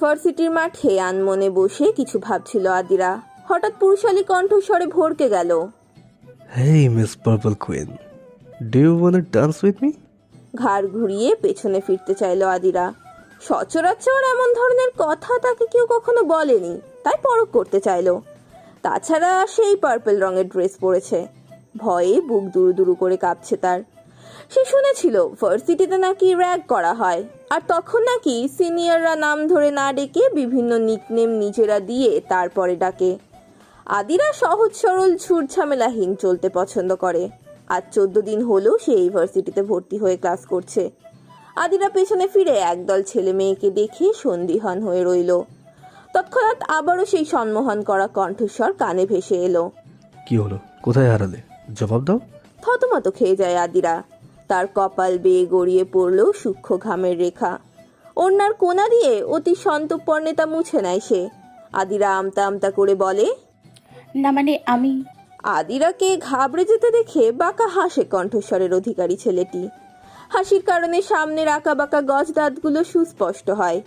ভার্সিটির মাঠে আনমনে বসে কিছু ভাবছিল আদিরা। হঠাৎ পুরুষালী কণ্ঠস্বরে ভরকে গেল। Miss Purple Queen. Do you want to dance with me? ঘাড় ঘুরিয়ে পেছনে ফিরতে চাইলো আদিরা। সচরাচর এমন ধরনের কথা তাকে কেউ কখনো বলেনি তাই পরখ করতে চাইলো। তাছাড়া সেই পার্পল রঙের ড্রেস পরেছে। ভয়ে বুক দুরু দুরু করে কাঁপছে তার। সে শুনেছিল ভার্সিটিতে নাকি র্যাগ করা হয়। আর তখন নাকি সিনিয়ররা নাম ধরে না ডেকে বিভিন্ন নিকনেম নিজেরা দিয়ে তারপরে ডাকে। আদিরা সহজ সরল ছুট ঝামেলাহীন চলতে পছন্দ করে। আজ চোদ্দ দিন হলেও সে এই ভার্সিটিতে ভর্তি হয়ে ক্লাস করছে। আদিরা পেছনে ফিরে একদল ছেলে মেয়েকে দেখে সন্দিহান হয়ে রইল। তৎক্ষণাৎ আবারও সেই সম্মোহন করা কণ্ঠস্বর কানে ভেসে এলো। কি হলো? কোথায় হারালে? জবাব দাও। থতমত খেয়ে যায় আদিরা। তার কপাল বেয়ে গড়িয়ে পড়ল সূক্ষ্ম ঘামের রেখা। ওনার কোনা দিয়ে অতি সন্তর্পণে তা মুছে নেয় সে। আদিরা আমতা আমতা করে বলে না মানে আমি? আদিরাকে ঘাবড়ে যেতে দেখে বাঁকা হাসে কণ্ঠস্বরের অধিকারী ছেলেটি। হাসির কারণে সামনের আঁকা বাঁকা গজ দাঁতগুলো সুস্পষ্ট হয়।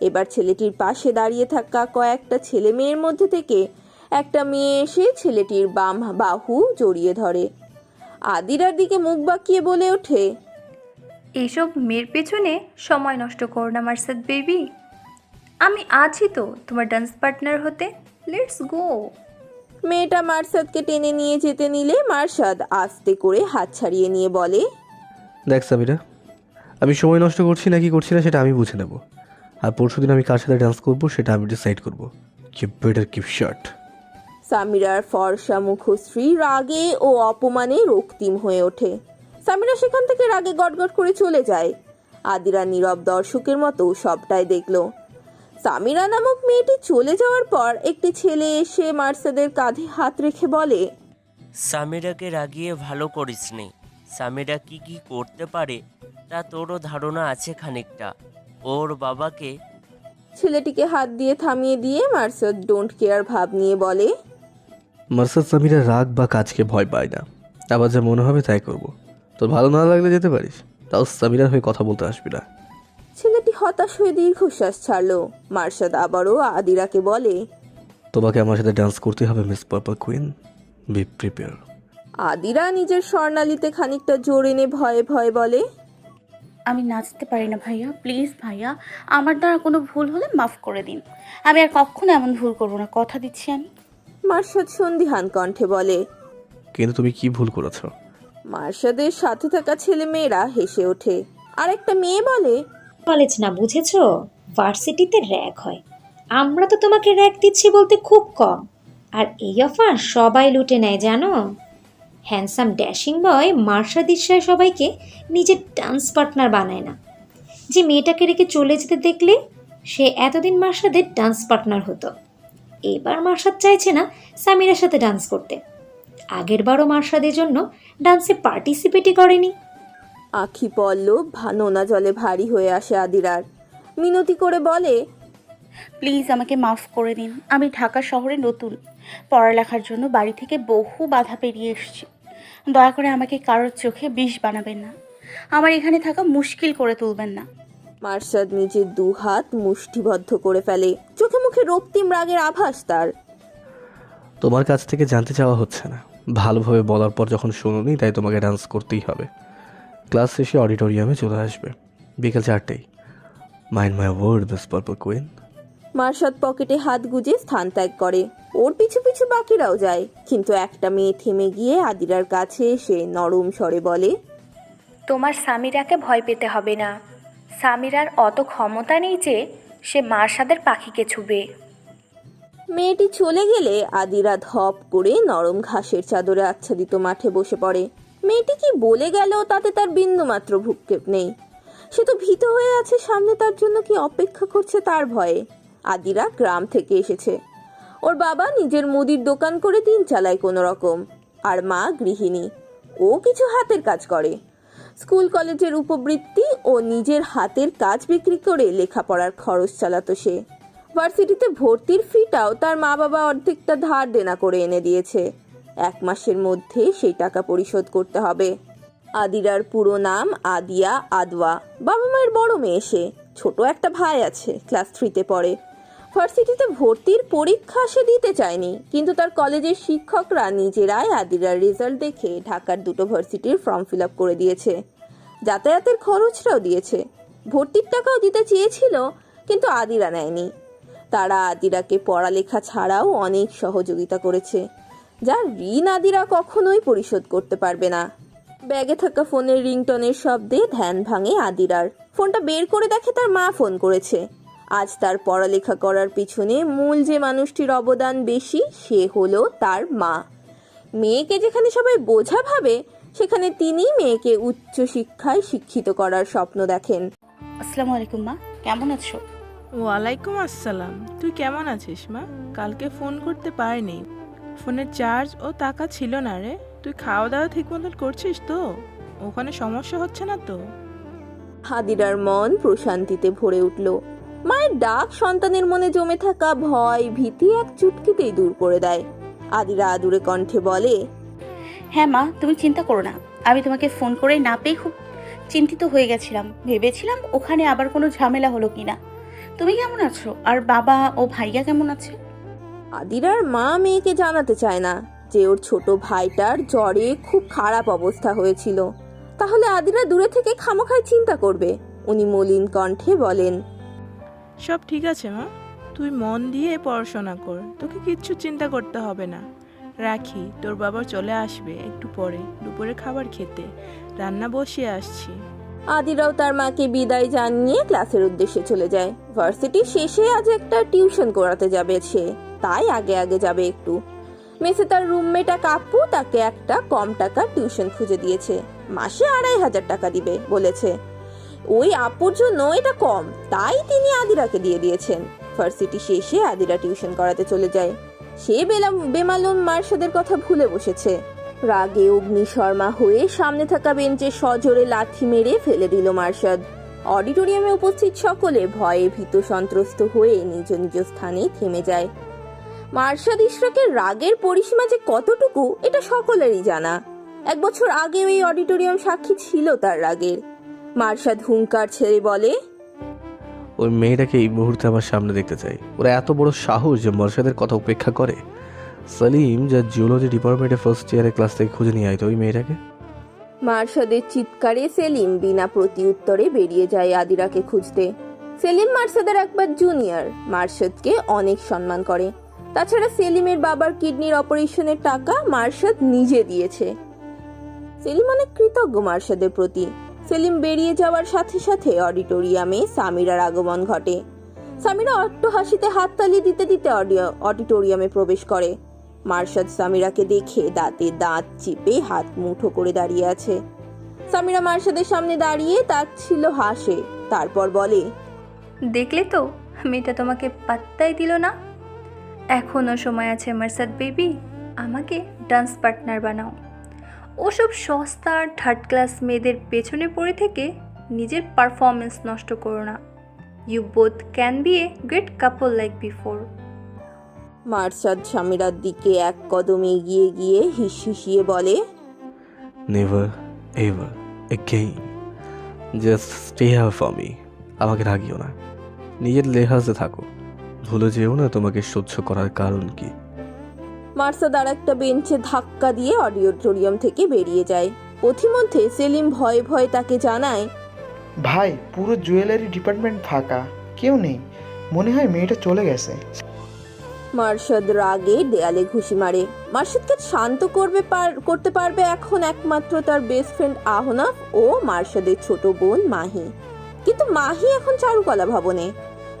এবার ছেলেটির পাশে দাঁড়িয়ে থাকা কয়েকটা ছেলে মেয়ের মধ্যে থেকে একটা মেয়ে এসে ছেলেটির বাম বাহু জড়িয়ে ধরে। আদিরার দিকে মুখ বাঁকিয়ে বলে ওঠে এইসব মেয়ের পেছনে সময় নষ্ট করো না মার্সাদ বেবি। আমি আছি তো তোমার ডান্স পার্টনার হতে। Let's go. মেয়েটা মার্সাদকে টেনে নিয়ে যেতে নিলে মার্সাদ আস্তে করে হাত ছাড়িয়ে নিয়ে বলে দেখ সাবিরা আমি সময় নষ্ট করছি না কি করছি না সেটা আমি বুঝে নেব। আর পরশুদিন আমি কার সাথে ডান্স করব সেটা আমি ডিসাইড করব। কি বেটার কিপ শার্ট সামিরার ফর্সা মুখশ্রী রাগে ও অপমানে রক্তিম হয়ে ওঠে। সামিরা সেখান থেকে রাগে গটগট করে চলে যায়। আদিরা নীরব দর্শকের মতো সবটাই দেখল। সামিরা নামক মেয়েটি চলে যাওয়ার পর একটি ছেলে এসে মার্সাদের কাঁধে হাত রেখে বলে সামিরাকে রাগিয়ে ভালো করিস করিসনি সামিরা কি কি করতে পারে তা তোরও ধারণা আছে খানিকটা। ওর বাবাকে ছেলেটিকে হাত দিয়ে থামিয়ে দিয়ে মার্সাদ ডোন্ট কেয়ার ভাব নিয়ে বলে মার্সাদ সামিরা রাগ বা কাজকে ভয় পায় না। আবার যা মনে হবে তাই করব। তোর ভালো না লাগলে যেতে পারিস? তাও সামিরার হয়ে কথা বলতে আসবি না। ছেলেটি হতাশ হয়ে দীর্ঘশ্বাস ছাড়লো। মার্শাদ আবারও আদিরাকে বলে তোমাকে আমার সাথে ডান্স করতে হবে miss purple queen be prepare Adira নিজের স্বর্ণালীতে খানিকটা জোর এনে ভয়ে ভয়ে বলে আমি নাচতে পারি না ভাইয়া প্লিজ ভাইয়া। আমার দ্বারা কোনো ভুল হলে মাফ করে দিন। আমি আর কখনো এমন ভুল করব না কথা দিচ্ছি আমি। মার্শাদ সন্দিহান কণ্ঠে বলে কিন্তু তুমি কি ভুল করেছ? মার্শাদের সাথে থাকা ছেলে মেয়েরা হেসে ওঠে। আর একটা মেয়ে বলে কলেজ না বুঝেছ? ভার্সিটিতে র্যাক হয়। আমরা তো তোমাকে র্যাক দিচ্ছি বলতে খুব কম। আর এই অফার সবাই লুটে নেয় জানো? হ্যান্ডসাম ড্যাশিং বয় মার্শা দিশায় সবাইকে নিজের ডান্স পার্টনার বানায় না। যে মেয়েটাকে রেখে চলে যেতে দেখলে সে এতদিন মার্শাদের ডান্স পার্টনার হতো। এবার মার্শাদ চাইছে না সামিরার সাথে ডান্স করতে। আগের বারও মার্শাদের জন্য ডান্সে পার্টিসিপেটই করেনি। আখি পল্লব ভা- নোনা জলে ভারী হয়ে আসে আদিরার। মিনতি করে বলে প্লিজ আমাকে মাফ করে দিন। আমি ঢাকা শহরে নতুন। পড়ালেখার জন্য বাড়ি থেকে বহু বাধা পেরিয়ে এসেছি। দয়া করে আমাকে কারোর চোখে বিষ বানাবেন না। আমার এখানে থাকা মুশকিল করে তুলবেন না। মার্শাদ নিজের দু হাত মুষ্টিবদ্ধ করে ফেলে। চোখে মুখে রক্তিম রাগের আভাস তার। তোমার কাছ থেকে জানতে চাওয়া হচ্ছে না। ভালোভাবে বলার পর যখন শুনুনি তাই তোমাকে ডান্স করতেই হবে। ক্লাস শেষে অডিটোরিয়ামে চলে আসবে। বিকেল চারটেই। Mind my word miss purple queen Marshad পকেটে হাত গুজে স্থান ত্যাগ করে। ওর পিছু পিছু বাকিরাও যায়। কিন্তু একটা মেয়ে থেমে গিয়ে আদিরার কাছে এসে নরম স্বরে বলে তোমার সামিরাকে ভয় পেতে হবে না। সামিরার অত ক্ষমতা নেই যে সে মার্শাদের পাখিকে ছুবে। মেয়েটি চলে গেলে আদিরা ধপ করে নরম ঘাসের চাদরে আচ্ছাদিত মাঠে বসে পড়ে। মেয়েটি কি বলে গেল তাতে তার বিন্দুমাত্র ভূক্ষেপ নেই। সে তো ভীত হয়ে আছে, সামনে তার জন্য কি অপেক্ষা করছে তার ভয়ে? আদিরা গ্রাম থেকে এসেছে। ওর বাবা নিজের মুদির দোকান করে দিন চালায় কোনো রকম আর মা গৃহিণী। ও কিছু হাতের কাজ করে। স্কুল, কলেজের উপবৃত্তি ও নিজের হাতের কাজ বিক্রি করে লেখাপড়ার খরচ চালাতো সে। ভার্সিটিতে ভর্তির ফিটাও তার মা বাবা অর্ধেকটা ধার দেনা করে এনে দিয়েছে। এক মাসের মধ্যে সেই টাকা পরিশোধ করতে হবে। আদিরার পুরো নাম আদিয়া আদওয়া। বাবা মায়ের বড় মেয়ে সে। ছোট একটা ভাই আছে, ক্লাস থ্রিতে পড়ে। ভার্সিটিতে ভর্তির পরীক্ষা সে দিতে চায়নি, কিন্তু তার কলেজের শিক্ষকরা নিজেরাই আদিরার রেজাল্ট দেখে ঢাকার দুটো ভার্সিটির ফর্ম ফিল আপ করে দিয়েছে। যাতায়াতের খরচটাও দিয়েছে। ভর্তির টাকাও দিতে চেয়েছিল, কিন্তু আদিরা নেয়নি। তারা আদিরাকে পড়ালেখা ছাড়াও অনেক সহযোগিতা করেছে যার ঋণ আদিরা কখনোই পরিশোধ করতে পারবে না। ব্যাগে থাকা ফোনের রিংটনের শব্দে ধ্যান ভাঙে আদিরার। ফোনটা বের করে দেখে তার মা ফোন করেছে। আজ তার পড়ালেখা করার পিছনে মূল যে মানুষটির অবদান বেশি সে হলো তার মা। মেয়েকে যেখানে সবাই বোঝা ভাবে সেখানে তিনি মেয়েকে উচ্চ শিক্ষায় শিক্ষিত করার স্বপ্ন দেখেন। আসসালামু আলাইকুম মা। কেমন আছো? ওয়ালাইকুম আসসালাম। তুই কেমন আছিস মা? কালকে ফোন করতে পারিনি। ফোনের চার্জ ও টাকা ছিল না রে। তুই খাওয়া দাওয়া ঠিক মতন করছিস তো? ওখানে সমস্যা হচ্ছে না তো? হাদিরার মন প্রশান্তিতে ভরে উঠল। মায়ের ডাক সন্তানের মনে জমে থাকা ভয় ভীতি এক চুটকিতেই দূর করে দেয়। আদিরা আদুরে কণ্ঠে বলে হ্যাঁ মা তুমি চিন্তা করো না। আমি তোমাকে ফোন করে না পেয়ে খুব চিন্তিত হয়ে গেছিলাম। ভেবেছিলাম ওখানে আবার কোনো ঝামেলা হলো কিনা। তুমি কেমন আছো? আর বাবা ও ভাইয়া কেমন আছে? আদিরার মা মেয়েকে জানাতে চায় না। যে ওর ছোট ভাইটার জ্বরে খুব খারাপ অবস্থা হয়েছিল। তাহলে আদিরা দূরে থেকে খামোখায় চিন্তা করবে। উনি মলিন কণ্ঠে বলেন সব ঠিক আছে, মা। তুই মন দিয়ে পড়াশোনা কর। তোকে কিচ্ছু চিন্তা করতে হবে না। রাখি, তোর বাবা চলে আসবে একটু পরে, দুপুরে খাবার খেতে। রান্না বসিয়ে আসছি। আদিরাও তার মাকে বিদায় জানিয়ে ক্লাসের উদ্দেশ্যে চলে যায়। ভার্সিটি শেষে আজ একটা টিউশন করাতে যাবে সে। তাই আগে আগে যাবে একটু। মেসে তার রুমমেট এক আপু তাকে একটা কম টাকা টিউশন খুঁজে দিয়েছে। মাসে আড়াই হাজার টাকা দিবে, বলেছে। ওই আপুর জন্য এটা কম, তাই তিনি আদিরাকে দিয়ে দিয়েছেন। ভার্সিটি শেষে আদিরা টিউশন করাতে চলে যায়। সে বেলা বেমালুম মার্শাদের কথা ভুলে বসেছে। রাগে অগ্নি শর্মা হয়ে সামনে থাকা বেঞ্চে সজোরে লাথি মেরে ফেলে দিল মার্শাদ। অডিটোরিয়ামে উপস্থিত সকলে ভয়ে ভীত সন্ত্রস্ত হয়ে নিজ নিজ স্থানে থেমে যায়। মার্শাদ ইশরাকের রাগের পরিসীমা যে কতটুকু, এটা সকলেরই জানা। এক বছর আগে ওই অডিটোরিয়াম সাক্ষী ছিল তার রাগের। মার্শাদ হুঙ্কার ছেড়ে বলে ওই মেয়েটাকে এই মুহূর্তে আমার সামনে দেখতে চাই। ওরা এত বড় সাহস যে মর্শাদের কথা উপেক্ষা করে। সালিম যা জিওলজি ডিপার্টমেন্টে ফার্স্ট ইয়ারের ক্লাস থেকে খুঁজে নিয়ে আয় তো ওই মেয়েটাকে। মার্শাদের চিৎকারে সেলিম বিনা প্রতি উত্তরে বেরিয়ে যায় আদিরাকে খুঁজতে। সেলিম মার্শাদের একবার জুনিয়র মার্শাদকে অনেক সম্মান করে। তাছাড়া সেলিমের বাবার কিডনির অপারেশনের টাকা মার্শাদ নিজে দিয়েছে। সেলিম অনেক কৃতজ্ঞ মার্শাদের প্রতি। সেলিম বেরিয়ে যাওয়ার সাথে সাথে অডিটোরিয়ামে সামিরার আগমন ঘটে। সামিরা অট্ট হাসিতে হাততালি দিতে দিতে অডিটোরিয়ামে প্রবেশ করে। মার্শাদ সামিরাকে দেখে দাঁতে দাঁত চিপে হাত মুঠো করে দাঁড়িয়ে আছে। সামিরা মার্শাদের সামনে দাঁড়িয়ে তার ছিল হাসে, তারপর বলে, দেখলে তো, মেয়েটা তোমাকে পাত্তাই দিল না? এখনও সময় আছে মার্সাদ বেবি, আমাকে ডান্স পার্টনার বানাও। ওসব সস্তা থার্ড ক্লাস মেয়েদের পেছনে পড়ে থেকে নিজের পারফরমেন্স নষ্ট করো না। You both can be a great couple like before Marshad স্বামীরার দিকে এক কদম এগিয়ে গিয়ে হিসহিসিয়ে বলে never ever again just stay here for me আমাকে রাগিও না। নিজের লেহাজে থাকো। ভুলে যেও না তোমাকে সহ্য করার কারণ কি। মার্শাদ আর একটা বেঞ্চে ধাক্কা দিয়ে অডিটোরিয়াম থেকে বেরিয়ে যায়। পথিমধ্যে সেলিম ভয়ে ভয়ে তাকে জানায় ভাই পুরো জুয়েলারি ডিপার্টমেন্ট ফাঁকা কেউ নেই। মনে হয় মেয়েটা চলে গেছে। মার্শাদ রাগে দেয়ালে ঘুষি মারে। মার্শাদকে শান্ত করবে পার- করতে পারবে এখন একমাত্র তার বেস্ট ফ্রেন্ড আহনাফ ও মার্শাদের ছোট বোন মাহি। কিন্তু মাহি এখন চারুকলা ভবনে।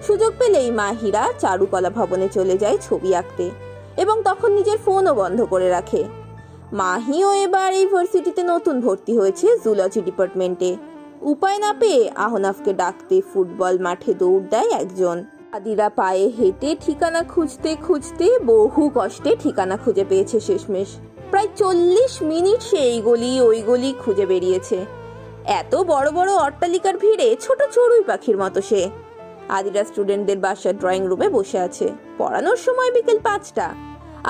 সুযোগ পেলেই মাহিরা চারুকলা ভবনে চলে যায় ছবি আঁকতে। এবং তখন নিজের ফোনও বন্ধ করে রাখে। মাহিও এবার এই ভার্সিটিতে নতুন ভর্তি হয়েছে জুলজি ডিপার্টমেন্টে। উপায় না পেয়ে আহনাফকে ডাকতে ফুটবল মাঠে দৌড় দেয় একজন। আদিরা পায়ে হেঁটে ঠিকানা খুঁজতে খুঁজতে বহু কষ্টে ঠিকানা খুঁজে পেয়েছে শেষমেশ। প্রায় চল্লিশ মিনিট সে এই গলি ওই গলি খুঁজে বেরিয়েছে। এত বড় বড় অট্টালিকার ভিড়ে ছোট চড়ুই পাখির মতো সে। আদিরা স্টুডেন্টদের বাসার ড্রয়িং রুমে বসে আছে। পড়ানোর সময় বিকেল পাঁচটা।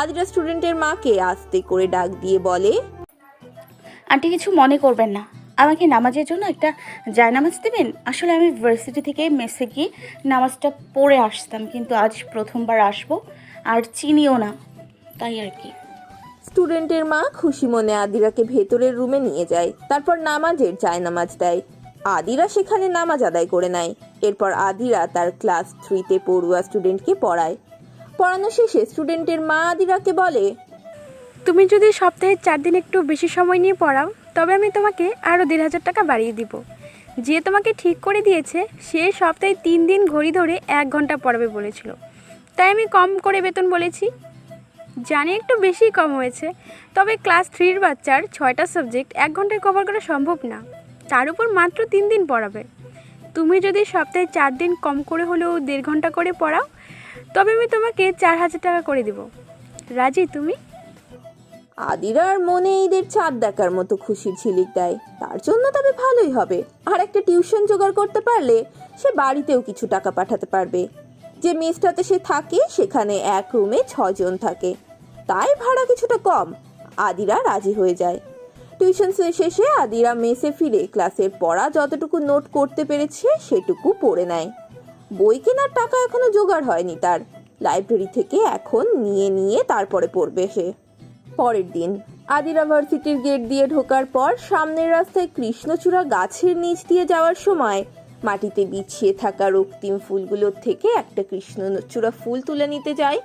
আদিরা স্টুডেন্টের মাকে আস্তে করে ডাক দিয়ে বলে আন্টি কিছু মনে করবেন না। আমাকে নামাজের জন্য একটা জায়নামাজ দেবেন? আসলে আমি ভার্সিটি থেকে মেসে গিয়ে নামাজটা পড়ে আসতাম কিন্তু আজ প্রথমবার আসব আর চিনিও না। তাই আর কি। স্টুডেন্টের মা খুশি মনে আদিরাকে ভেতরের রুমে নিয়ে যায় তারপর নামাজের যায় নামাজ দেয়। আদিরা সেখানে নামাজ আদায় করে নেয়। এরপর আদিরা তার ক্লাস থ্রিতে পড়ুয়া স্টুডেন্টকে পড়ায়। পড়ানো শেষে স্টুডেন্টের মা আদিরাকে বলে, তুমি যদি সপ্তাহে চার দিন একটু বেশি সময় নিয়ে পড়াও, তবে আমি তোমাকে আরও দেড় হাজার টাকা বাড়িয়ে দিব। যে তোমাকে ঠিক করে দিয়েছে, সে সপ্তাহে তিন দিন ঘড়ি ধরে এক ঘণ্টা পড়াবে বলেছিল। তাই আমি কম করে বেতন বলেছি। জানি একটু বেশি কম হয়েছে, তবে ক্লাস থ্রির বাচ্চার ছয়টা সাবজেক্ট এক ঘন্টায় কভার করা সম্ভব না। তার উপর মাত্র তিন দিন পড়াবে। তুমি যদি সপ্তাহে চার দিন কম করে হলেও দেড় ঘণ্টা করে পড়াও, তবে আমি তোমাকে চার হাজার টাকা করে দেব। রাজি তুমি? আদিরার মনে ঈদের চাঁদ দেখার মতো খুশির ঝিলিক দেয়। তার জন্য তবে ভালোই হবে। আর একটা টিউশন জোগাড় করতে পারলে সে বাড়িতেও কিছু টাকা পাঠাতে পারবে। যে মেসটাতে সে থাকে, সেখানে এক রুমে ছজন থাকে। তাই ভাড়া কিছুটা কম। আদিরা রাজি হয়ে যায়। টিউশন শেষে আদিরা মেসে ফিরে ক্লাসের পড়া যতটুকু নোট করতে পেরেছে সেটুকু পড়ে নেয়। বই কেনার টাকা এখনও জোগাড় হয়নি তার। লাইব্রেরি থেকে এখন নিয়ে নিয়ে তারপরে পড়বে সে। পরের দিন আদিরা ভার্সিটির গেট দিয়ে ঢোকার পর সামনের রাস্তায় কৃষ্ণচূড়া গাছের নিচ দিয়ে যাওয়ার সময় মাটিতে বিছিয়ে থাকা রক্তিম ফুলগুলোর থেকে একটা কৃষ্ণচূড়া ফুল তুলে নিতে যায়।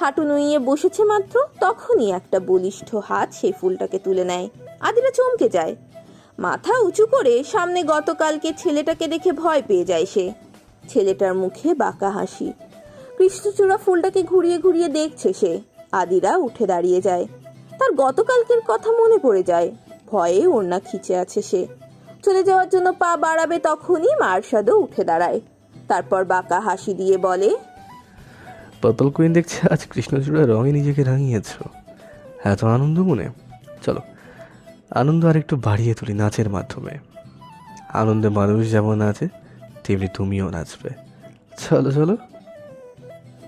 হাঁটু নুইয়ে বসেছে মাত্র, তখনই একটা বলিষ্ঠ হাত সেই ফুলটাকে তুলে নেয়। আদিরা চমকে যায়। মাথা উঁচু করে সামনে গতকালকে ছেলেটাকে দেখে ভয় পেয়ে যায় সে। ছেলেটার মুখে বাঁকা হাসি। কৃষ্ণচূড়া ফুলটাকে ঘুরিয়ে ঘুরিয়ে দেখছে সে। আদিরা উঠে দাঁড়িয়ে যায়। তার গতকালকের কথা মনে পড়ে যায়। ভয়ে ওড়না খিচে আছে সে। চলে যাওয়ার জন্য পা বাড়াবে তখনই মার্শাদও উঠে দাঁড়ায়। তারপর বাঁকা হাসি দিয়ে বলে, পার্পল কুইন দেখছে আজ কৃষ্ণচূড়া রঙে নিজেকে রাঙিয়েছ। এত আনন্দ মনে। চলো। আনন্দ আর একটু বাড়িয়ে তুলি নাচের মাধ্যমে। আনন্দে মানুষ যেমন আছে তেমনি তুমিও নাচবে। চলো চলো।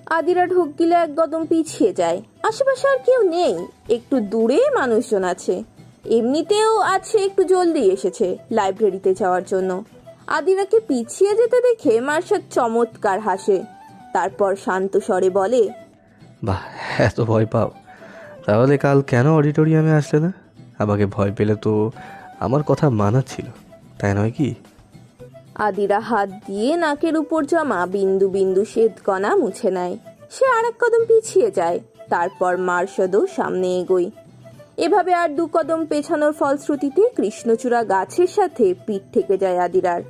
আদিরা ঢোক গিলে এক কদম পিছিয়ে যায়। আশেপাশে আর কেউ নেই। একটু দূরে মানুষজন আছে। এমনিতেও আছে একটু জলদি এসেছে লাইব্রেরিতে যাওয়ার জন্য। আদিরাকে পিছিয়ে যেতে দেখে মার্শাদ চমৎকার হাসে। তারপর শান্ত স্বরে বলে বাহ এত ভয় পাও। তাহলে কাল কেন অডিটোরিয়ামে আসলে না? আমাকে ভয় পেলে তো আমার কথা মানা ছিল, তাই নয় কি? আদিরা হাত দিয়ে নাকের উপর জমা বিন্দু বিন্দু শ্বেতকণা মুছে নেয়। সে আর এক কদম পিছিয়ে যায়, তারপর মার্শদও সামনে এগোয়। এভাবে আর দু কদম পেছানোর ফলশ্রুতিতে কৃষ্ণচূড়া গাছের সাথে পিঠ থেকে যায় আদিরার।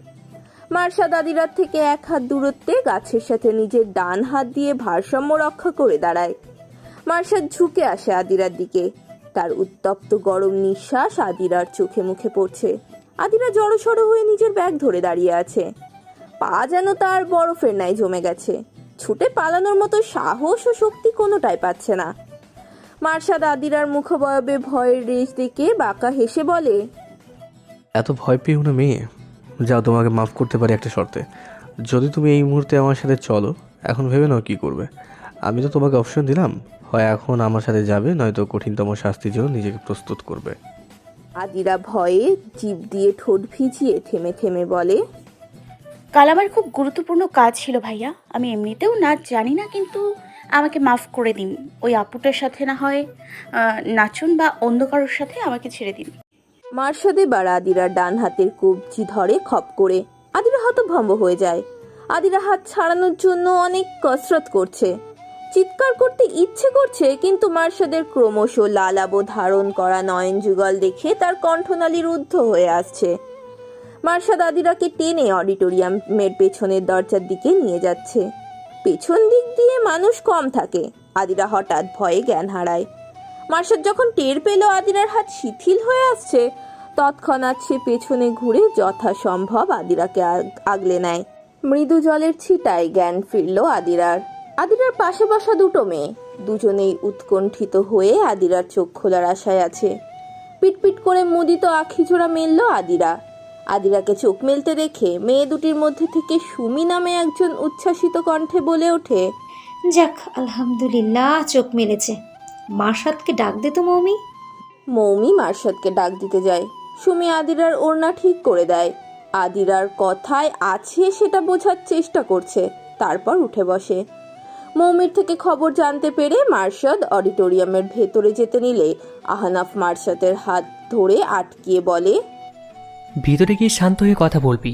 মার্শাদ আদিরার থেকে এক হাত দূরত্বে গাছের সাথে নিজের ডান হাত দিয়ে ভারসাম্য রক্ষা করে দাঁড়ায়। মার্শাদ ঝুঁকে আসে আদিরার দিকে তার উত্তপ্ত গরম নিঃশ্বাস আদিরার চোখে মুখে পড়ছে। আদিরা জড়সড় হয়ে নিজের ব্যাগ ধরে দাঁড়িয়ে আছে। পা যেন তার বরফের ন্যায় জমে গেছে। ছুটে পালানোর মতো সাহস ও শক্তি কোনোটাই পাচ্ছে না। মার্শাদ আদিরার মুখবয়বে ভয়ের রেশ দেখে বাঁকা হেসে বলে, এত ভয় পেও না মেয়ে। যাও, তোমাকে মাফ করতে পারি একটা শর্তে। যদি তুমি এই মুহূর্তে আমার সাথে চলো, এখন ভেবে নাও কী করবে। আমি তো তোমাকে অপশন দিলাম। হয় এখন আমার সাথে যাবে নয়তো কঠিনতম শাস্তির জন্য নিজেকে প্রস্তুত করবে। আদিরা ভয়ে জিভ দিয়ে ঠোঁট ভিজিয়ে থেমে থেমে বলে কাল আমার খুব গুরুত্বপূর্ণ কাজ ছিল ভাইয়া। আমি এমনিতেও নাচ জানি না কিন্তু আমাকে মাফ করে দিন। ওই আপুটার সাথে না হয় আহ, নাচুন বা অন্য কারোর সাথে আমাকে ছেড়ে দিন। মার্শাদ এবার আদিরা ডান হাতের কবজি ধরে খপ করে আদিরা হতভম্ব হয়ে যায়। আদিরা হাত ছাড়ানোর জন্য অনেক কসরত করছে। চিৎকার করতে ইচ্ছে করছে, কিন্তু মার্শাদের ক্রমশ লালাবো ধারণ করা নয়ন যুগল দেখে তার কণ্ঠনালী রুদ্ধ হয়ে আসছে। মার্শাদ আদিরাকে টেনে অডিটোরিয়ামের পেছনের দরজার দিকে নিয়ে যাচ্ছে। পেছন দিক দিয়ে মানুষ কম থাকে, আদিরা হঠাৎ ভয়ে জ্ঞান হারায়। মার্শাদ যখন টের পেল আদিরার হাত শিথিল হয়ে আসছে, তৎক্ষণাৎ সে পেছনে ঘুরে যথাসম্ভব আদিরাকে আগ- আগলে নেয়। মৃদু জলের ছিটায় জ্ঞান ফিরল আদিরার। আদিরার পাশে বসা দুটো মেয়ে। দুজনেই উৎকণ্ঠিত হয়ে আদিরার চোখ খোলার আশায় আছে। পিটপিট করে মুদিত আখি জোড়া মেলল আদিরা। আদিরাকে চোখ মেলতে দেখে মেয়ে দুটির মধ্যে থেকে সুমি নামে একজন উচ্ছ্বাসিত কণ্ঠে বলে ওঠে যাক আলহামদুলিল্লাহ চোখ মেলেছে। মাসাদকে ডাক দে তো মৌমি। মৌমি মার্শাদকে ডাক দিতে যায়। সুমি আদিরার ওড়না ঠিক করে দেয়। আদিরার কথায় আছে সেটা বোঝার চেষ্টা করছে তারপর উঠে বসে। মৌমির থেকে খবর জানতে পেরে মার্শাদ অডিটোরিয়ামের ভেতরে যেতে নিলে আহনাফ মার্শাদের হাত ধরে আটকিয়ে বলে ভিতরে গিয়ে শান্ত হয়ে কথা বলবি।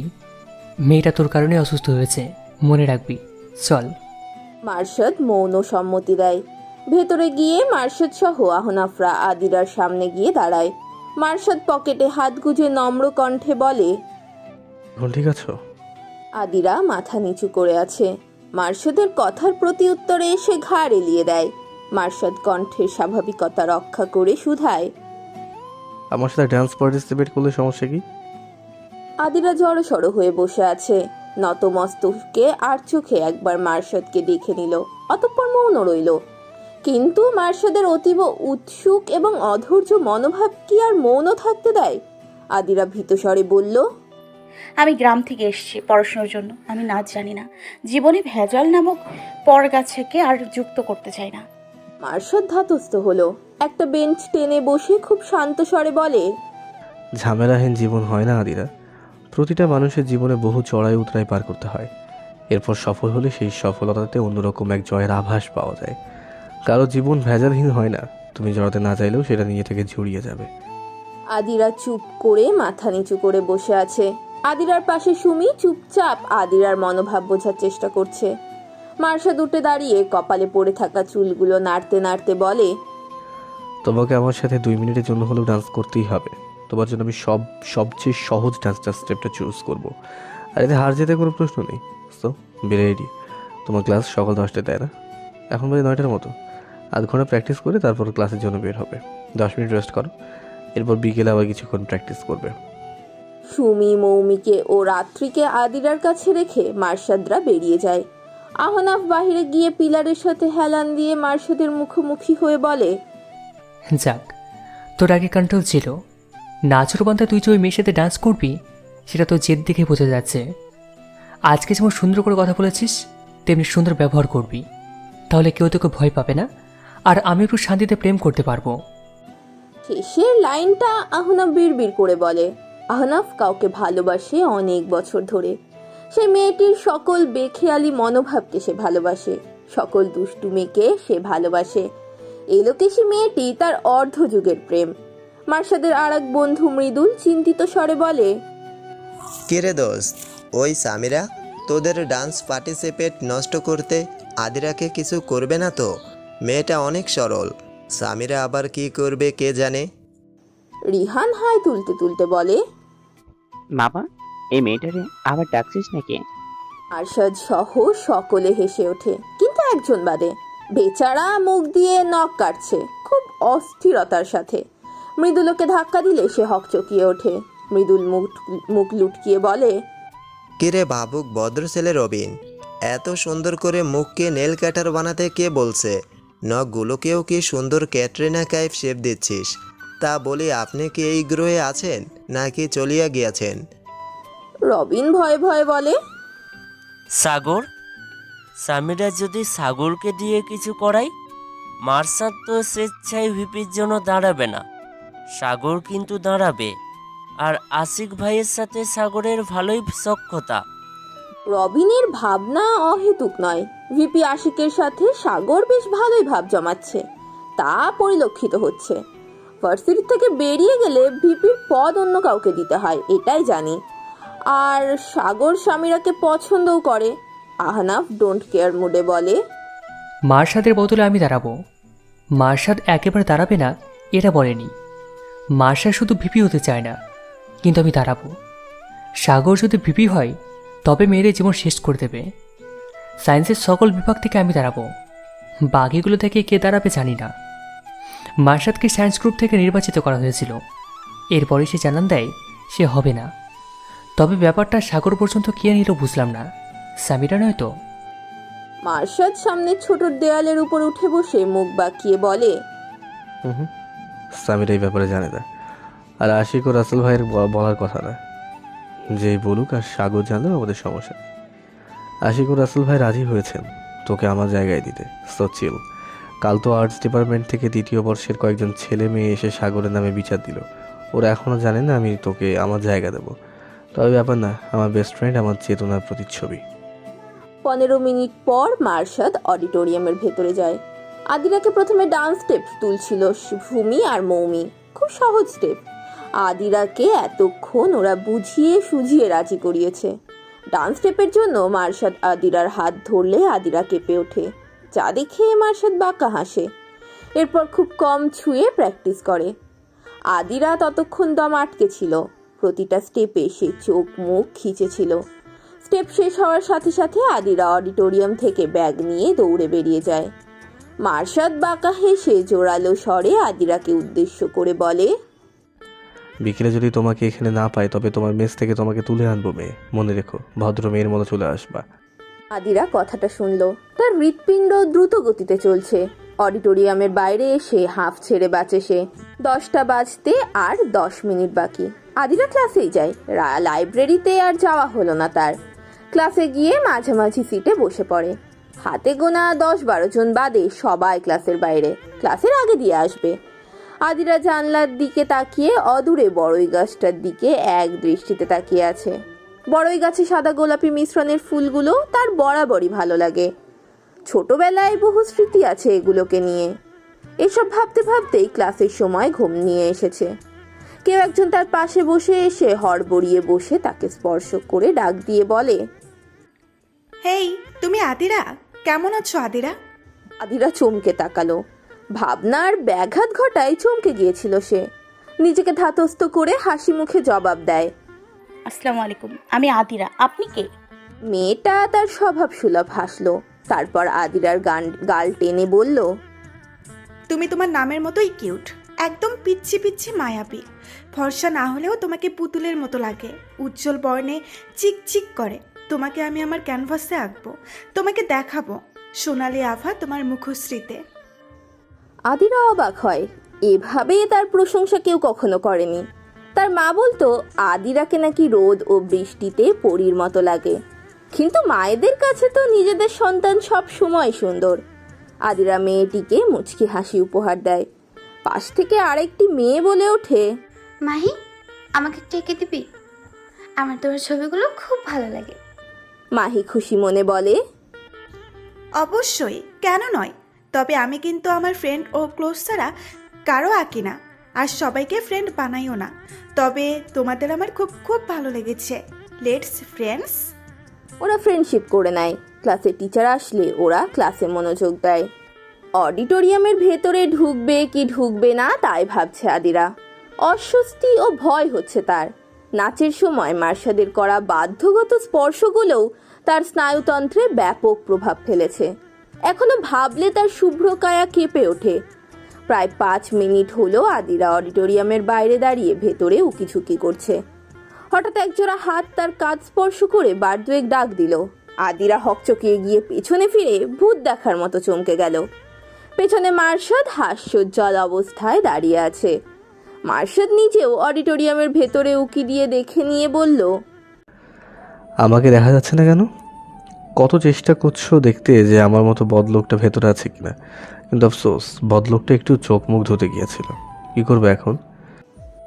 মেয়েটা তোর কারণে অসুস্থ হয়েছে। মনে রাখবি। চল। মার্শাদ মৌন সম্মতি দেয়। ভেতরে গিয়ে মার্শাদ সহ আহনাফরা আদিরার সামনে গিয়ে দাঁড়ায়। মার্শাদ পকেটে হাত গুজে নম্র কণ্ঠে বলে ঠিক আছো? আদিরা মাথা নিচু করে আছে। মার্শাদের কথার প্রতি উত্তরে এসে ঘাড় এলিয়ে দেয়। মার্শাদ কণ্ঠের স্বাভাবিকতা রক্ষা করে শুধায়। আমার সাথে ডান্স পার্টিসিপেট করলে সমস্যা কি? আদিরা জড়সড় হয়ে বসে আছে। নতমস্তকে আর চোখে একবার মার্শাদকে দেখে নিল অতঃপর মৌন রইল। কিন্তু মার্শাদের অতীব উৎসুক এবং অধৈর্য মনোভাব কি আর মৌন থাকতে দেয়? আদিরা ভীতস্বরে বলল আমি গ্রাম থেকে এসেছি পড়াশোনার জন্য। আমি নাচ জানি না। জীবনে ভেজাল নামক পর পরগাছাকে আর যুক্ত করতে চাই না। মার্শাদ ধাতস্থ হলো। একটা বেঞ্চ টেনে বসে খুব শান্ত স্বরে বলে ঝামেলাহীন জীবন হয় না আদিরা। প্রতিটা মানুষের জীবনে বহু চড়াই উতরাই পার করতে হয়। এরপর সফল হলে সেই সফলতাতে অন্যরকম এক জয়ের আভাস পাওয়া যায়। কারও জীবন ভেজালহীন হয় না। তুমি জড়াতে না চাইলেও সেটা নিয়ে থেকে জড়িয়ে যাবে। আদিরা চুপ করে মাথা নিচু করে বসে আছে। আদিরার পাশে সুমি চুপচাপ আদিরার মনোভাব বোঝার চেষ্টা করছে। মার্শাদ উঠে দাঁড়িয়ে কপালে পড়ে থাকা চুলগুলো নাড়তে নাড়তে বলে, তোমাকে আমার সাথে দুই মিনিটের জন্য হলেও ডান্স করতেই হবে। তোমার জন্য আমি সব, সবচেয়ে সহজ ডান্সটা স্টেপটা চুজ করব। আর এতে হার যেতে কোনো প্রশ্ন নেই। তো বেড়ে রেডি তোমার ক্লাস সকাল দশটায় তাই না। এখন বাজে নয়টার মতো। আধ ঘণ্টা প্র্যাকটিস করে তারপর ক্লাসের জন্য বের হবে। দশ মিনিট রেস্ট করো। এরপর বিকেলে আবার কিছুক্ষণ প্র্যাকটিস করবে। সুমি মৌমিকে ও রাত্রিকে আদিরার কাছে রেখে মার্শাদরা বেরিয়ে যায়। আহনাফ বাহিরে গিয়ে পিলারের সাথে হেলান দিয়ে মার্শাদের মুখোমুখি হয়ে বলে যাক তোর আগে কন্ট্রোল ছিল। নাচের বান্ধা তুই যে ওই মেয়ের সাথে ডান্স করবি সেটা তো জেদ দেখে বোঝা যাচ্ছে। আজকে যেমন সুন্দর করে কথা বলেছিস তেমনি সুন্দর ব্যবহার করবি। তাহলে কেউ তোকে ভয় পাবে না আর আমি একটু শান্তিতে প্রেম করতে পারব। শেষের লাইনটা আহনাফ বিড়বিড় করে বলে আহনাফ কাউকে ভালোবাসে অনেক বছর ধরে। সে মেয়েটির সকল বেখেয়ালি মনোভাবকে সে ভালোবাসে সকল দুষ্টু মেয়েকে সে ভালোবাসে। এলোকেশী মেয়েটি তার অর্ধযুগের প্রেম। মার্শাদের আর এক বন্ধু মৃদুল চিন্তিত স্বরে বলে কিরে দোস্ত? ওই সামিরা তোদের ডান্স পার্টিসিপেট নষ্ট করতে আদিরাকে কিছু করবে না তো? মেয়েটা অনেক সরল। সামিরা আবার কি করবে কে জানে? রিহান হাই তুলতে তুলতে বলে মামা এই মেয়েটারে আবার ডাকছিস নাকি? আরশাদ সহ সকলে হেসে ওঠে কিন্তু একজন বাদে। বেচারা মুখ দিয়ে নখ কাটছে খুব অস্থিরতার সাথে। মৃদুলকে ধাক্কা দিলে সে হকচকিয়ে ওঠে। মৃদুল মুখ মুখ লুটকিয়ে বলে কিরে ভাবুক ভদ্র ছেলে রবিন? এত সুন্দর করে মুখকে নেল কাটার বানাতে কে বলছে? নখগুলোকেও কি সুন্দর ক্যাটরিনা কাইফ শেপ দিচ্ছিস? তা বলি আপনি কি এই গ্রহে আছেন নাকি চলিয়া গিয়াছেন? রবিন ভয়ে ভয়ে বলে সাগর সামিরা যদি সাগরকে দিয়ে কিছু করাই মার্সাদ তো স্বেচ্ছায় ভিপির জন্য দাঁড়াবে না। সাগর কিন্তু দাঁড়াবে আর আশিক ভাইয়ের সাথে সাগরের ভালোই সক্ষতা রবিনের ভাবনা অহেতুক নয়। ভিপি আশিকের সাথে সাগর বেশ ভালোই ভাব জমাচ্ছে তা পরিলক্ষিত হচ্ছে। ভার্সিটি থেকে বেরিয়ে গেলে ভিপির পদ অন্য কাউকে দিতে হয়, এটাই জানি। আর সাগর স্বামীরাকে পছন্দও করে। আহনাফ ডোন্ট কেয়ার মুডে বলে। মার্শাদের বদলে আমি দাঁড়াবো। মার্শাদ একেবারে দাঁড়াবে না, এটা বলেনি। মার্শাদ শুধু ভিপি হতে চায় না, কিন্তু আমি দাঁড়াবো। সাগর যদি ভিপি হয়, তবে মেয়েদের জীবন শেষ করে দেবে। সায়েন্সের সকল বিভাগ থেকে আমি দাঁড়াবো। বাকিগুলো থেকে কে দাঁড়াবে জানি না। মার্শাদকে সায়েন্স গ্রুপ থেকে নির্বাচিত করা হয়েছিল। এরপরে সে জানান দেয় সে হবে না। তবে ব্যাপারটা সাগর পর্যন্ত কে নিল বুঝলাম না। সামিরা নয়তো মার্শাদ সামনে ছোট দেয়ালের উপর উঠে বসে মুখ বাঁকিয়ে বলে হুম হুম সামির এই ব্যাপারে জানে না। আর আশিক ও রাসেল ভাইয়ের ব- বলার কথা না। যেই বলুক আর সাগর জানলেও আমাদের সমস্যা। নেই। আশিক ও রাসেল ভাই রাজি হয়েছেন তোকে আমার জায়গায় দিতে সো চিল কাল তো আর্টস ডিপার্টমেন্ট থেকে দ্বিতীয় বর্ষের কয়েকজন ছেলে মেয়ে এসে সাগরের নামে বিচার দিল। ওরা এখনও জানে না আমি তোকে আমার জায়গা দেবো। তবে ব্যাপার না, আমার বেস্ট ফ্রেন্ড আমার চেতনার প্রতিচ্ছবি। পনেরো মিনিট পর মার্শাদ অডিটোরিয়ামের ভেতরে যায়। আদিরাকে প্রথমে ডান্স স্টেপ তুলছিল ভূমি আর মৌমি। খুব সহজ স্টেপ। আদিরাকে এতক্ষণ ওরা বুঝিয়ে সুঝিয়ে রাজি করিয়েছে। ডান্স স্টেপের জন্য মার্শাদ আদিরার হাত ধরলে আদিরা কেঁপে ওঠে। যা দেখে মার্শাদ বাঁকা হাসে। এরপর খুব কম ছুঁয়ে প্র্যাকটিস করে। আদিরা ততক্ষণ দম আটকে ছিল। প্রতিটা স্টেপে সে চোখ মুখ খিচেছিল স্টেপ শেষ হওয়ার সাথে সাথে আদিরা অডিটোরিয়াম থেকে ব্যাগ নিয়ে দৌড়ে বেরিয়ে যায়। মার্শাদ বাঁকা হেসে জোরালো স্বরে আদিরাকে উদ্দেশ্য করে বলে বিকেলে যদি তোমাকে এখানে না পাই তবে তোমার মেস থেকে তোমাকে তুলে আনব মেয়ে। মনে রেখো ভদ্র মেয়ের মতো চলে আসবা। আদিরা কথাটা শুনল। তার হৃৎপিণ্ড দ্রুত গতিতে চলছে। অডিটোরিয়ামের বাইরে এসে হাফ ছেড়ে বাঁচে সে। দশটা বাজতে আর দশ মিনিট বাকি। আদিরা ক্লাসেই যায়। লাইব্রেরিতে আর যাওয়া হলো না তার। ক্লাসে গিয়ে মাঝামাঝি সিটে বসে পড়ে। হাতে গোনা দশ বারো জন বাদে সবাই ক্লাসের বাইরে। ক্লাসের আগে দিয়ে আসবে। আদিরা জানলার দিকে তাকিয়ে অদূরে বড়ই গাছটার দিকে এক দৃষ্টিতে তাকিয়ে আছে। বড়ই গাছে সাদা গোলাপি মিশ্রণের ফুলগুলো তার বরাবরই ভালো লাগে। ছোটবেলায় বহু স্মৃতি আছে এগুলোকে নিয়ে। এসব ভাবতে ভাবতেই ক্লাসের সময় ঘুম নিয়ে এসেছে। কেউ একজন তার পাশে বসে এসে হড়বড়িয়ে বসে তাকে স্পর্শ করে ডাক দিয়ে বলে হেই তুমি আদিরা? কেমন আছো আদিরা? আদিরা চমকে তাকালো। ভাবনার ব্যাঘাত ঘটায় চমকে গিয়েছিল সে। নিজেকে ধাতস্থ করে হাসি মুখে জবাব দেয় আসসালামু আলাইকুম আমি আদিরা। আপনি কে? মেয়েটা তার স্বভাব সুলভ হাসলো। তারপর আদিরার গান গাল টেনে বলল তুমি তোমার নামের মতোই কিউট একদম পিচ্ছি পিচ্ছি মায়াবী। ফর্সা না হলেও তোমাকে পুতুলের মতো লাগে উজ্জ্বল বর্ণে চিকচিক করে। তোমাকে আমি আমার ক্যানভাসে আঁকবো তোমাকে দেখাবো সোনালি আভা তোমার মুখশ্রীতে। আদিরা অবাক হয়। এভাবে তার প্রশংসা কেউ কখনো করেনি। তার মা বলতো আদিরাকে নাকি রোদ ও বৃষ্টিতে পরীর মতো লাগে। কিন্তু মায়েদের কাছে তো নিজেদের সন্তান সব সময় সুন্দর। আদিরা মেয়েটিকে মুচকি হাসি উপহার দেয়। পাশ থেকে আরেকটি মেয়ে বলে ওঠে মাহি আমাকে একটু এঁকে দিবি? আমার তোমার ছবিগুলো খুব ভালো লাগে। মাহি খুশি মনে বলে অবশ্যই কেন নয়? তবে আমি কিন্তু আমার ফ্রেন্ড ও ক্লোজ ছাড়া কারও আঁকি না আর সবাইকে ফ্রেন্ড বানাইও না। তবে তোমাদের আমার খুব খুব ভালো লেগেছে। লেটস ফ্রেন্ডস ওরা ফ্রেন্ডশিপ করে নেয়। ক্লাসে টিচার আসলে ওরা ক্লাসে মনোযোগ দেয়। অডিটোরিয়ামের ভেতরে ঢুকবে কি ঢুকবে না, তাই ভাবছে আদিরা। অস্বস্তি ও ভয় হচ্ছে তার। নাচের সময় মার্শাদের করা বাধ্যগত স্পর্শগুলোও তার স্নায়ুতন্ত্রে ব্যাপক প্রভাব ফেলেছে। এখনও ভাবলে তার শুভ্র কায়া কেঁপে ওঠে। প্রায় পাঁচ মিনিট হলো আদিরা অডিটোরিয়ামের বাইরে দাঁড়িয়ে ভেতরে উকিঝুঁকি করছে। হঠাৎ একজোড়া হাত তার কাজ স্পর্শ করে বার দুয়েক ডাক দিল। আদিরা হকচকিয়ে গিয়ে পেছনে ফিরে ভূত দেখার মতো চমকে গেল। পেছনে মার্শাদ হাস্যোজ্জ্বল অবস্থায় দাঁড়িয়ে আছে। মার্শাদ নিজেও অডিটোরিয়ামের ভেতরে উকি দিয়ে দেখে নিয়ে বলল, আমাকে দেখা যাচ্ছে না কেন? কত চেষ্টা করছ দেখতে যে আমার মতো বদলোকটা ভেতরে আছে কিনা? কিন্তু আফসোস, বদলোকটা একটু চোখ মুখ ধুতে গিয়েছিল। কি করবে এখন?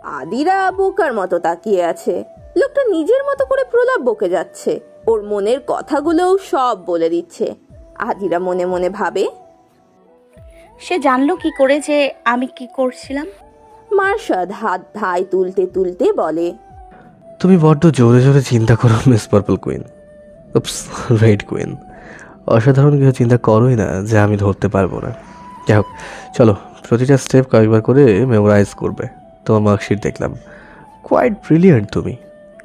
আদিরা বোকার মতো তাকিয়ে আছে। লোকটা নিজের মতো করে প্রলাপ বকে যাচ্ছে। ওর মনের কথাগুলোও সব বলে দিচ্ছে। আদিরা মনে মনে ভাবে সে জানলো কি করে যে আমি কি করছিলাম? মার্শাদ হাত ধাই তুলতে তুলতে বলে তুমি বড্ড জোরে জোরে চিন্তা করো miss purple queen. Oops red queen. অসাধারণ কিছু চিন্তা করোই না যে আমি ধরতে পারব না। যাই হোক চলো প্রতিটা স্টেপ কয়েকবার করে মেমোরাইজ করবে। তোমার মার্কশিট দেখলাম। কোয়াইট ব্রিলিয়ান্ট তুমি।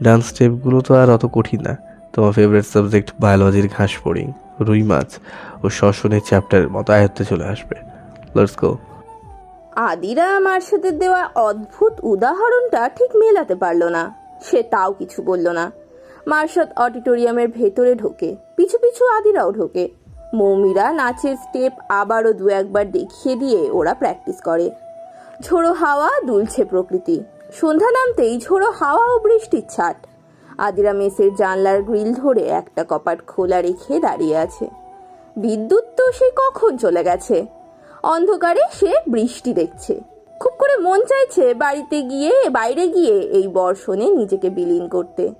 ডান্স স্টেপগুলো তো আর অত কঠিন না। তোমার ফেভারিট সাবজেক্ট বায়োলজির ঘাস ফড়িং রুই মাছ ও শ্বসনের চ্যাপ্টারের মতো আয়ত্তে চলে আসবে। লেটস গো আদিরা মার্শাদের দেওয়া অদ্ভুত উদাহরণটা ঠিক মেলাতে পারল না। সে তাও কিছু বলল না। মার্শাদ অডিটোরিয়ামের ভেতরে ঢোকে। পিছু পিছু আদিরাও ঢোকে। মৌমিরা নাচের স্টেপ আবারও দু একবার দেখিয়ে দিয়ে ওরা প্র্যাকটিস করে। ঝোড়ো হাওয়া দুলছে প্রকৃতি। সন্ধ্যা নামতেই ঝোড়ো হাওয়া ও বৃষ্টির ছাট। আদিরা মেসের জানলার গ্রিল ধরে একটা কপাট খোলা রেখে দাঁড়িয়ে আছে। বিদ্যুৎ তো সে কখন চলে গেছে? অন্ধকারে সে বৃষ্টি দেখছে। খুব করে মন চাইছে বাড়িতে গিয়ে, বাইরে গিয়ে এই বর্ষণে নিজেকে বিলীন করতে।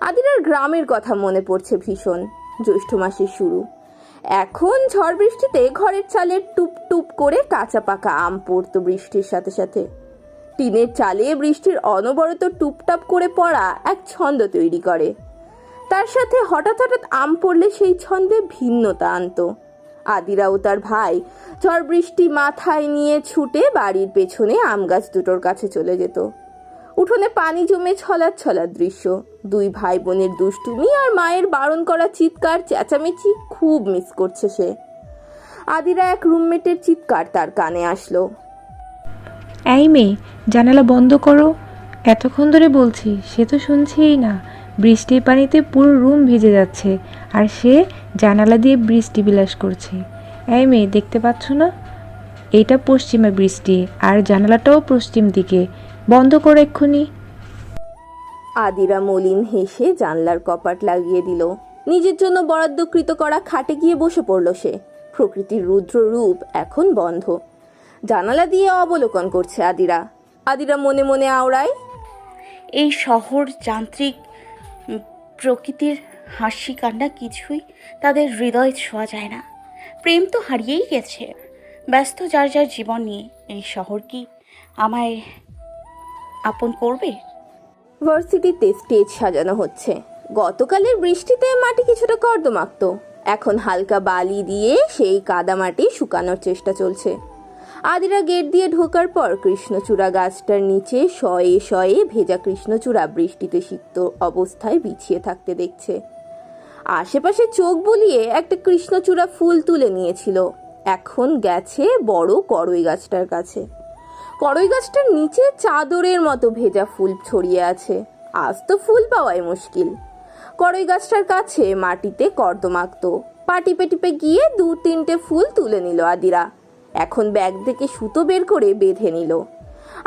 আদিরার গ্রামের কথা মনে পড়ছে ভীষণ। জ্যৈষ্ঠ মাসের শুরু। এখন ঝড় বৃষ্টিতে ঘরের চালে টুপ টুপ করে কাঁচা পাকা আম পড়তো বৃষ্টির সাথে সাথে। টিনের চালে বৃষ্টির অনবরত টুপটাপ করে পড়া এক ছন্দ তৈরি করে। তার সাথে হঠাৎ হঠাৎ আম পড়লে সেই ছন্দে ভিন্নতা আনতো। আদিরা ও তার ভাই, ঝড় বৃষ্টি মাথায় নিয়ে ছুটে বাড়ির পেছনে আম গাছ দুটোর কাছে চলে যেত। উঠোনে পানি জমে ছলার ছলার দৃশ্য। দুই ভাই বোনের দুষ্টুমি আর মায়ের বারণ করা চিৎকার চেঁচামেচি খুব মিস করছে সে। আদিরা এক রুমমেটের চিৎকার তার কানে আসলো। এই মেয়ে, জানালা বন্ধ করো। এতক্ষণ ধরে বলছি, সে তো শুনছেই না। বৃষ্টির পানিতে পুরো রুম ভিজে যাচ্ছে, আর সে জানালা দিয়ে বৃষ্টি বিলাস করছে। এই মেয়ে, দেখতে পাচ্ছ না? এইটা পশ্চিমে বৃষ্টি, আর জানালাটাও পশ্চিম দিকে। বন্ধ করো এক্ষুনি। আদিরা মলিন হেসে জানলার কপাট লাগিয়ে দিল। নিজের জন্য বরাদ্দকৃত করা খাটে গিয়ে বসে পড়ল সে। প্রকৃতির রুদ্র রূপ এখন বন্ধ। জানালা দিয়ে অবলোকন করছে আদিরা। আদিরা মনে মনে আওড়ায় এই শহর যান্ত্রিক প্রকৃতির হাসি কান্না কিছুই তাদের হৃদয় ছোঁয়া যায় না। প্রেম তো হারিয়েই গেছে। ব্যস্ত যার যার জীবন নিয়ে। এই শহর কি আমায় আপন করবে? ভার্সিটিতে স্টেজ সাজানো হচ্ছে। গতকালের বৃষ্টিতে মাটি কিছুটা কর্দমাক্ত। এখন হালকা বালি দিয়ে সেই কাদামাটি শুকানোর চেষ্টা চলছে। আদিরা গেট দিয়ে ঢোকার পর কৃষ্ণচূড়া গাছটার নিচে শয়ে শয়ে ভেজা কৃষ্ণচূড়া বৃষ্টিতে সিক্ত অবস্থায় বিছিয়ে থাকতে দেখছে। আশেপাশে চোখ বুলিয়ে একটা কৃষ্ণচূড়া ফুল তুলে নিয়েছিল। এখন গেছে বড় করই গাছটার কাছে। করই গাছটার নিচে চাদরের মতো ভেজা ফুল ছড়িয়ে আছে। আজ তো ফুল পাওয়াই মুশকিল। করই গাছটার কাছে মাটিতে কর্দমাক্ত পা টিপে টিপে গিয়ে দু তিনটে ফুল তুলে নিল আদিরা। এখন ব্যাগ থেকে সুতো বের করে বেঁধে নিল।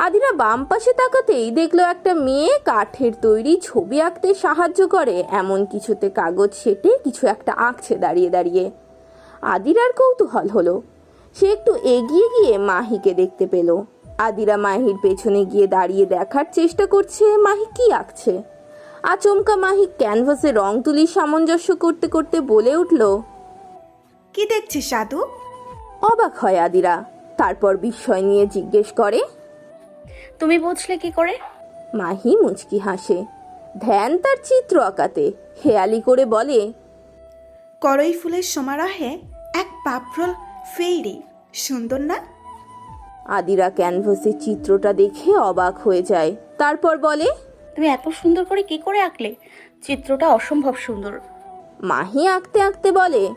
আদিরা বাম পাশে তাকাতেই দেখল একটা মেয়ে কাঠের তৈরি ছবি আঁকতে সাহায্য করে। এমন কিছুতে কাগজ সেটে কিছু একটা আঁকছে দাঁড়িয়ে দাঁড়িয়ে। আদিরার কৌতূহল হলো। সে একটু এগিয়ে গিয়ে মাহিকে দেখতে পেল। আদিরা মাহির পেছনে গিয়ে দাঁড়িয়ে দেখার চেষ্টা করছে মাহি কি আঁকছে। আচমকা মাহি ক্যানভাসে রং তুলি সামঞ্জস্য করতে করতে বলে উঠল কি দেখছিস সাধু? অবাক হয় আদিরা তারপর বিস্ময় নিয়ে জিজ্ঞেস করে তুমি বুঝলে কি করে? মাহি মুচকি হাসে ধ্যান তার চিত্র আঁকাতে হেয়ালি করে বলে করই ফুলের সমারোহে এক পাফরল ফেইরি সুন্দর না? আদিরা ক্যানভাসে চিত্রটা দেখে অবাক হয়ে যায়। তারপর বলে তুমি এত সুন্দর করে কি করে আঁকলে? চিত্রটা অসম্ভব সুন্দর। মাহি আঁকতে আঁকতে বলে